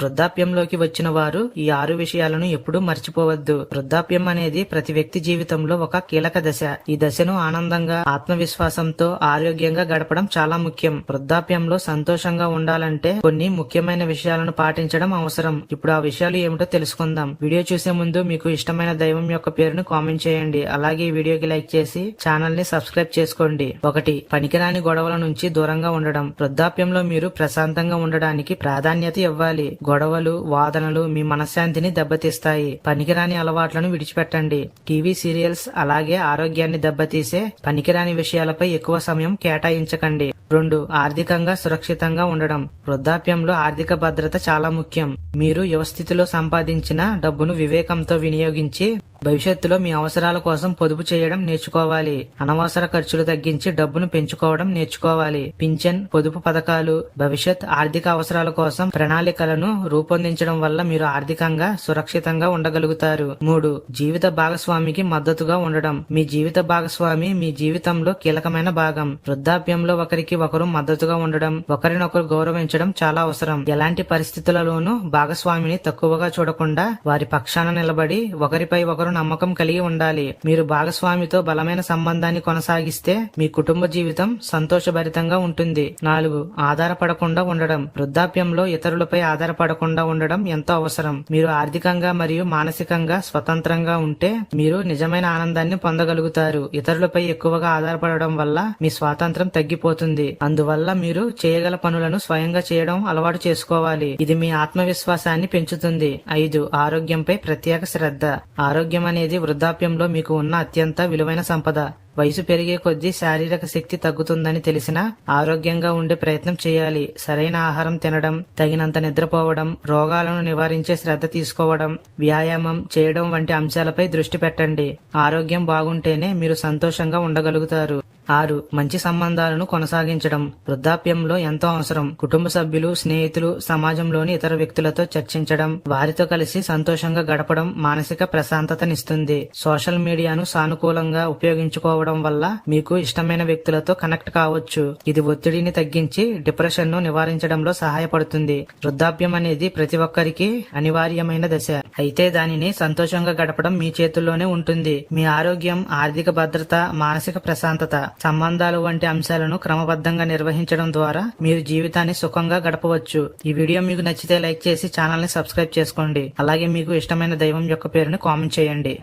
వృద్ధాప్యంలోకి వచ్చిన వారు ఈ ఆరు విషయాలను ఎప్పుడూ మర్చిపోవద్దు. వృద్ధాప్యం అనేది ప్రతి వ్యక్తి జీవితంలో ఒక కీలక దశ. ఈ దశను ఆనందంగా ఆత్మవిశ్వాసంతో ఆరోగ్యంగా గడపడం చాలా ముఖ్యం. వృద్ధాప్యంలో సంతోషంగా ఉండాలంటే కొన్ని ముఖ్యమైన విషయాలను పాటించడం అవసరం. ఇప్పుడు ఆ విషయాలు ఏమిటో తెలుసుకుందాం. వీడియో చూసే ముందు మీకు ఇష్టమైన దైవం యొక్క పేరును కామెంట్ చేయండి. అలాగే ఈ వీడియోకి లైక్ చేసి ఛానల్ని సబ్స్క్రైబ్ చేసుకోండి. ఒకటి పనికిరాని గొడవల నుంచి దూరంగా ఉండడం. వృద్ధాప్యంలో మీరు ప్రశాంతంగా ఉండడానికి ప్రాధాన్యత ఇవ్వాలి. గొడవలు వాదనలు మీ మనశ్శాంతిని దెబ్బతీస్తాయి. పనికిరాని అలవాట్లను విడిచిపెట్టండి. టీవీ సీరియల్స్ అలాగే ఆరోగ్యాన్ని దెబ్బతీసే పనికిరాని విషయాలపై ఎక్కువ సమయం కేటాయించకండి. రెండు ఆర్థికంగా సురక్షితంగా ఉండడం. వృద్ధాప్యంలో ఆర్థిక భద్రత చాలా ముఖ్యం. మీరు యువస్థితిలో సంపాదించిన డబ్బును వివేకంతో వినియోగించి భవిష్యత్తులో మీ అవసరాల కోసం పొదుపు చేయడం నేర్చుకోవాలి. అనవసర ఖర్చులు తగ్గించి డబ్బును పెంచుకోవడం నేర్చుకోవాలి. పింఛన్ పొదుపు పథకాలు భవిష్యత్ ఆర్థిక అవసరాల కోసం ప్రణాళికలను రూపొందించడం వల్ల మీరు ఆర్థికంగా సురక్షితంగా ఉండగలుగుతారు. మూడు జీవిత భాగస్వామికి మద్దతుగా ఉండడం. మీ జీవిత భాగస్వామి మీ జీవితంలో కీలకమైన భాగం. వృద్ధాప్యంలో ఒకరికి ఒకరు మద్దతుగా ఉండడం ఒకరినొకరు గౌరవించడం చాలా అవసరం. ఎలాంటి పరిస్థితులలోనూ భాగస్వామిని తక్కువగా చూడకుండా వారి పక్షాన నిలబడి ఒకరిపై ఒకరు నమ్మకం కలిగి ఉండాలి. మీరు భాగస్వామితో బలమైన సంబంధాన్ని కొనసాగిస్తే మీ కుటుంబ జీవితం సంతోషభరితంగా ఉంటుంది. నాలుగు ఆధారపడకుండా ఉండడం. వృద్ధాప్యంలో ఇతరులపై ఆధారపడకుండా ఉండడం ఎంతో అవసరం. మీరు ఆర్థికంగా మరియు మానసికంగా స్వతంత్రంగా ఉంటే మీరు నిజమైన ఆనందాన్ని పొందగలుగుతారు. ఇతరులపై ఎక్కువగా ఆధారపడడం వల్ల మీ స్వాతంత్రం తగ్గిపోతుంది. అందువల్ల మీరు చేయగల పనులను స్వయంగా చేయడం అలవాటు చేసుకోవాలి. ఇది మీ ఆత్మవిశ్వాసాన్ని పెంచుతుంది. ఐదు ఆరోగ్యంపై ప్రత్యేక శ్రద్ధ. ఆరోగ్యం అనేది వృద్ధాప్యంలో మీకు ఉన్న అత్యంత విలువైన సంపద. వయసు పెరిగే కొద్దీ శారీరక శక్తి తగ్గుతుందని తెలిసినా ఆరోగ్యంగా ఉండే ప్రయత్నం చేయాలి. సరైన ఆహారం తినడం తగినంత నిద్రపోవడం రోగాలను నివారించే శ్రద్ధ తీసుకోవడం వ్యాయామం చేయడం వంటి అంశాలపై దృష్టి పెట్టండి. ఆరోగ్యం బాగుంటేనే మీరు సంతోషంగా ఉండగలుగుతారు. ఆరు మంచి సంబంధాలను కొనసాగించడం. వృద్ధాప్యంలో ఎంతో అవసరం. కుటుంబ సభ్యులు స్నేహితులు సమాజంలోని ఇతర వ్యక్తులతో చర్చించడం. వారితో కలిసి సంతోషంగా గడపడం మానసిక ప్రశాంతతనిస్తుంది. సోషల్ మీడియాను సానుకూలంగా ఉపయోగించుకోవడం వల్ల మీకు ఇష్టమైన వ్యక్తులతో కనెక్ట్ కావచ్చు. ఇది ఒత్తిడిని తగ్గించి డిప్రెషన్ను నివారించడంలో సహాయపడుతుంది. వృద్ధాప్యం అనేది ప్రతి ఒక్కరికి అనివార్యమైన దశ. అయితే దానిని సంతోషంగా గడపడం మీ చేతుల్లోనే ఉంటుంది. మీ ఆరోగ్యం ఆర్థిక భద్రత మానసిక ప్రశాంతత. సంబంధాలు వంటి అంశాలను క్రమబద్ధంగా నిర్వహించడం ద్వారా మీరు జీవితాన్ని సుఖంగా గడపవచ్చు. ఈ వీడియో మీకు నచ్చితే లైక్ చేసి ఛానల్ని సబ్స్క్రైబ్ చేసుకోండి. అలాగే మీకు ఇష్టమైన దైవం యొక్క పేరును కామెంట్ చేయండి.